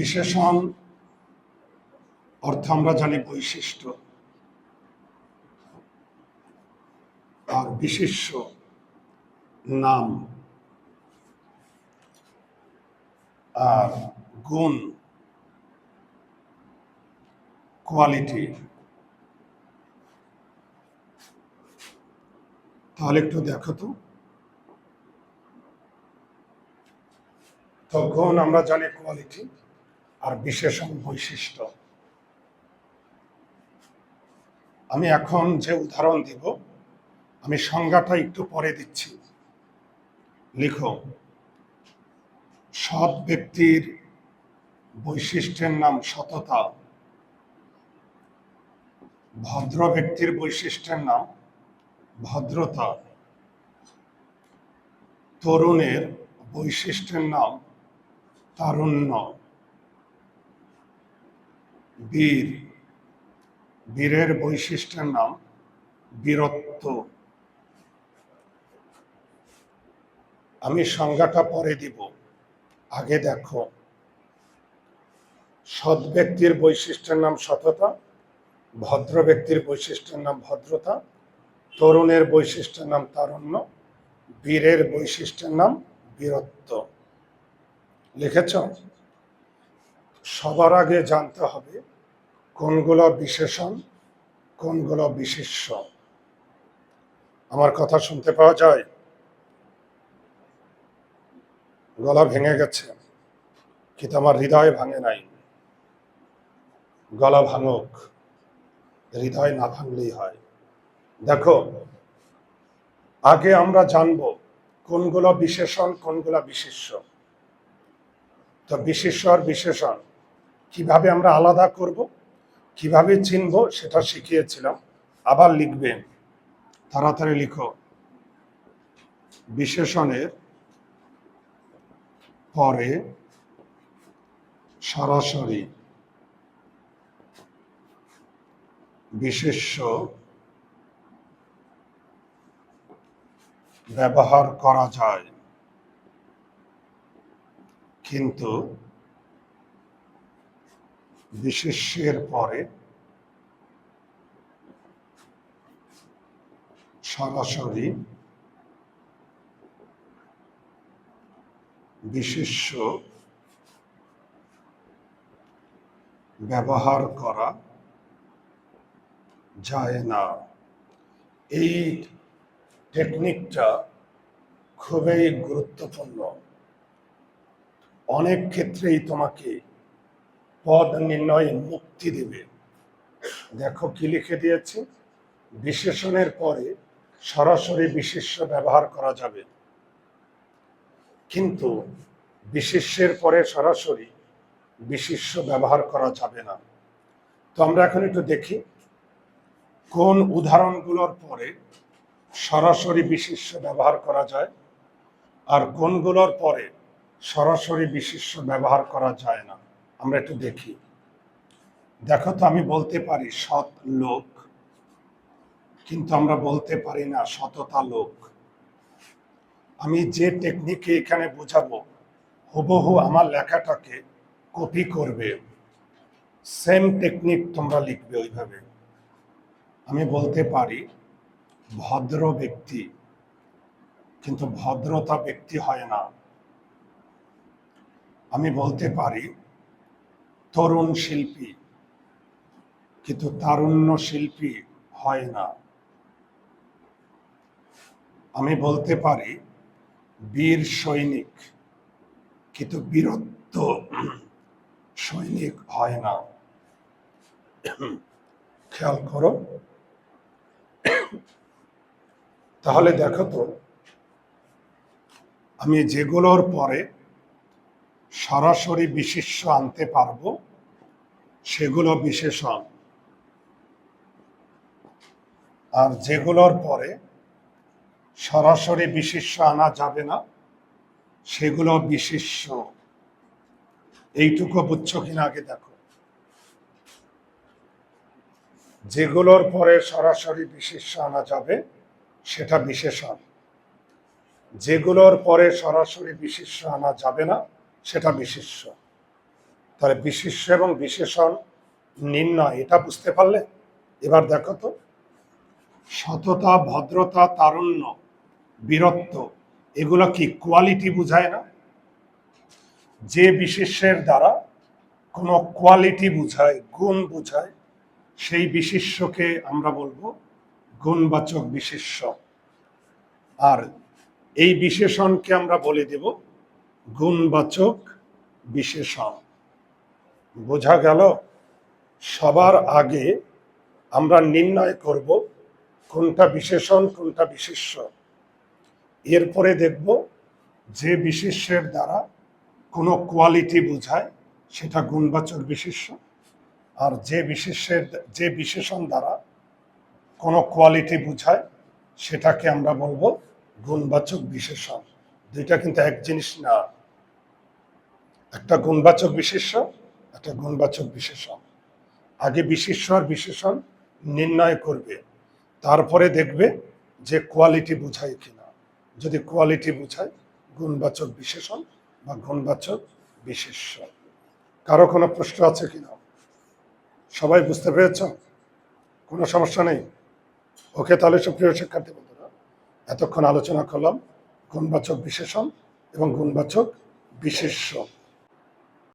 বিশেষণ অর্থ আমরা জানি বৈশিষ্ট্য। আর বিশেষ্য নাম। আর গুণ। কোয়ালিটি। তাহলে একটু দেখো তো। তো গুণ আমরা জানি কোয়ালিটি। আর বিশেষণ বৈশিষ্ট্য। আমি এখন যে উদাহরণ দিব, আমি সংজ্ঞাটা একটু পরে দিচ্ছি। লিখো, সৎ ব্যক্তির বৈশিষ্ট্যের নাম সততা। ভদ্র ব্যক্তির বৈশিষ্ট্যের নাম ভদ্রতা। তরুণের বৈশিষ্ট্যের নাম তারুণ্য। বীর। বীরের বৈশিষ্ট্যের নাম বীরত্ব। আমি সংজ্ঞাটা পরে দিব। আগে দেখো। সৎ ব্যক্তির বৈশিষ্ট্যের নাম সততা, ভদ্র ব্যক্তির বৈশিষ্ট্যের নাম ভদ্রতা, তরুণের বৈশিষ্ট্যের নাম তারুণ্য, বীরের বৈশিষ্ট্যের নাম বীরত্ব। লিখেছ? সবার আগে জানতে হবে কোনগুলো বিশেষণ, কোনগুলো বিশেষ্য আমার কথা শুনতে পাওয়া যায়? গলা ভেঙে গেছে, কিন্তু আমার হৃদয় ভাঙে নাই। গলা ভাঙুক, হৃদয় না ভাঙলেই হয়। দেখো, আগে আমরা জানব কোনগুলো বিশেষণ, কোনগুলো বিশেষ্য তো বিশেষ্য আর বিশেষণ, কীভাবে আমরা আলাদা করব? কীভাবে চিনব সেটা শিখিয়েছিলাম। আবার লিখবেন তাড়াতাড়ি লিখো। বিশেষণের পরে সরাসরি বিশেষ্য ব্যবহার করা যায়। কিন্তু বিশেষ্যের পরে সরাসরি বিশেষ্য ব্যবহার করা যায় না। এই টেকনিকটা খুবই গুরুত্বপূর্ণ। অনেক ক্ষেত্রেই তোমাকে পদ নির্ণয়ে মুক্তি দেবে। দেখো কি লিখে দিয়েছে? বিশেষণের পরে সরাসরি বিশেষ্য ব্যবহার করা যাবে। কিন্তু বিশেষ্যের পরে সরাসরি বিশেষ্য ব্যবহার করা যাবে না। তো আমরা এখন একটু দেখি, কোন উদাহরণগুলোর পরে সরাসরি বিশেষ্য ব্যবহার করা যায় আর কোনগুলোর পরে সরাসরি বিশেষ্য ব্যবহার করা যায় না। আমরা একটু দেখি। দেখো তো, আমি বলতে পারি সৎ লোক, কিন্তু আমরা বলতে পারি না সততা লোক। আমি যে টেকনিকে এখানে বোঝাবো, হুবহু আমার লেখাটাকে কপি করবে। সেম টেকনিক তোমরা লিখবে ওইভাবে। আমি বলতে পারি ভদ্র ব্যক্তি, কিন্তু ভদ্রতা ব্যক্তি হয় না। আমি বলতে পারি তরুণ শিল্পী, কিন্তু তারুণ্য শিল্পী হয় না। আমি বলতে পারি, বীর সৈনিক, কিন্তু বীরত্ব সৈনিক হয় না। খেয়াল করো। তাহলে দেখো তো, আমি যেগুলোর পরে সরাসরি বিশেষ্য আনতে পারব, সেগুলো বিশেষণ। আর যেগুলোর পরে সরাসরি বিশেষ্য আনা যাবে না, সেগুলো বিশেষ্য এইটুকু বুঝছ কিনা আগে দেখো। যেগুলোর পরে সরাসরি বিশেষ্য আনা যাবে, সেটা বিশেষণ। যেগুলোর পরে সরাসরি বিশেষ্য আনা যাবে না সেটা বিশিষ্য। তাহলে বিশিষ্য এবং বিশেষণ নির্ণয়, এটা বুঝতে পারলে? এবার দেখো তো। সততা, ভদ্রতা, তারুণ্য, বীরত্ব, এগুলো কি কোয়ালিটি বোঝায় না? যে বিশেষ্যের দ্বারা কোনো কোয়ালিটি বুঝায়, গুণ বোঝায়, সেই বিশেষ্যকে আমরা বলব গুণবাচক বিশেষ্য। আর এই বিশেষণকে আমরা বলে দেব গুণবাচক বিশেষণ। বোঝা গেল, সবার আগে আমরা নির্ণয় করব কোনটা বিশেষণ, কোনটা বিশেষ্য এরপরে দেখব যে বিশেষ্যের দ্বারা কোনো কোয়ালিটি বোঝায়, সেটা গুণবাচক বিশেষ্য আর যে বিশেষ্যের যে বিশেষণ দ্বারা কোনো কোয়ালিটি বোঝায়, সেটাকে আমরা বলব গুণবাচক বিশেষণ। দুইটা কিন্তু এক জিনিস না। একটা গুণবাচক বিশেষ্য একটা গুণবাচক বিশেষণ। আগে বিশেষ্য আর বিশেষণ নির্ণয় করবে, তারপরে দেখবে যে কোয়ালিটি বোঝায় কিনা। যদি কোয়ালিটি বোঝায়, গুণবাচক বিশেষণ বা গুণবাচক বিশেষ্য কারও কোনো প্রশ্ন আছে কিনা? সবাই বুঝতে পেরেছ? কোনো সমস্যা নেই? ওকে তাহলে সুপ্রিয় শিক্ষার্থী বন্ধুরা, এতক্ষণ আলোচনা করলাম। গুণবাচক বিশেষণ এবং গুণবাচক বিশেষ্য।